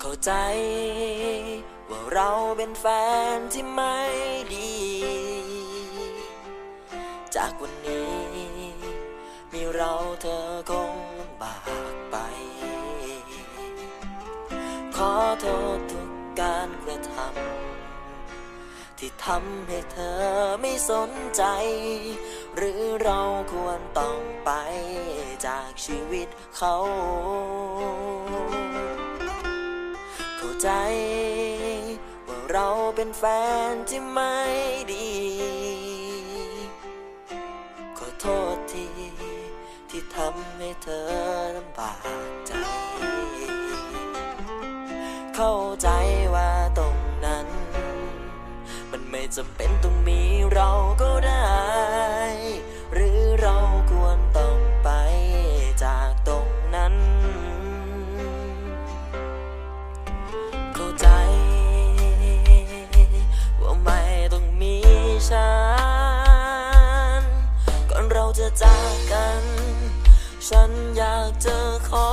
เข้าใจ ว่าเราเป็นแฟนที่ไม่ดี จากวันนี้ มีเราเธอคง อโทษทุกการกระทำที่ทำให้เธอไม่สนใจ หรือเราควรต้องไปจากชีวิตเขา เข้าใจ ว่าเราเป็นแฟนที่ไม่ดี ขอโทษที ที่ทำให้เธอลำบาก ใจเข้าใจว่าตรงนั้น มันไม่จำเป็นต้องมีเราก็ได้ หรือเราควรต้องไปจากตรงนั้น เข้าใจ ว่าไม่ต้องมีฉัน ก่อนเราจะจากกัน ฉันอยากจะขอ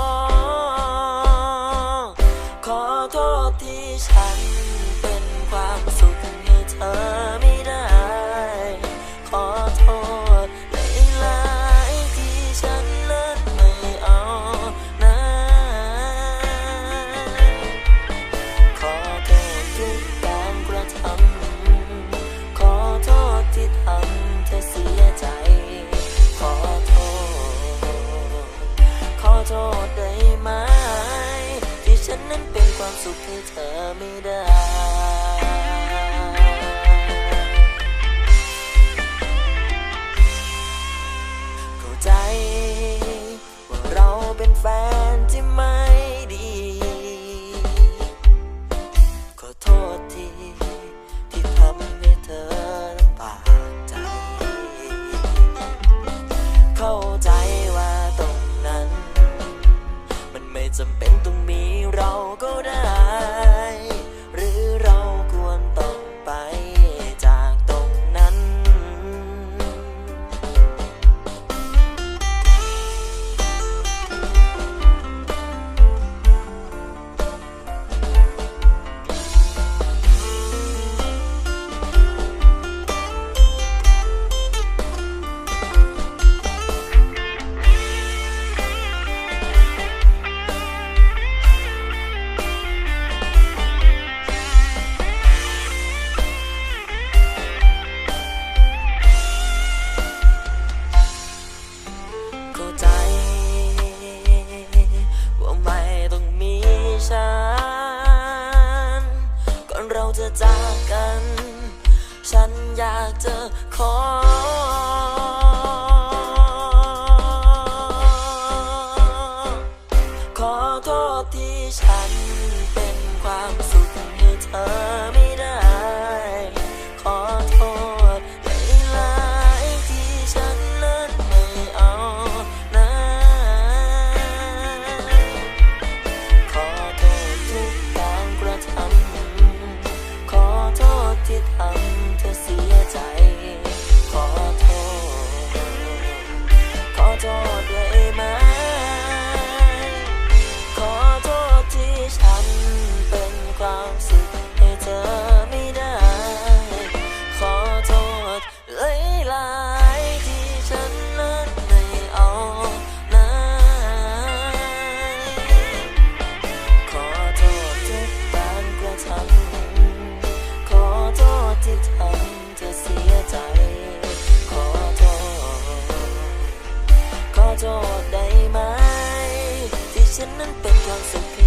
ที่ฉันเป็นความสุขให้เธอไม่ได้ ขอโทษหลายๆที่ฉันนั้นไม่เอานะขอโทษทุกการกระทำขอโทษที่ทำเธอเสียใจ ขอโทษ ขอโทษ สุขให้เธอไม่ได้ อยากจะขอ ขอโทษที่ฉันเป็นความสุขให้เธอ โทษได้ไหม ที่ฉันนั้นเป็นความสุข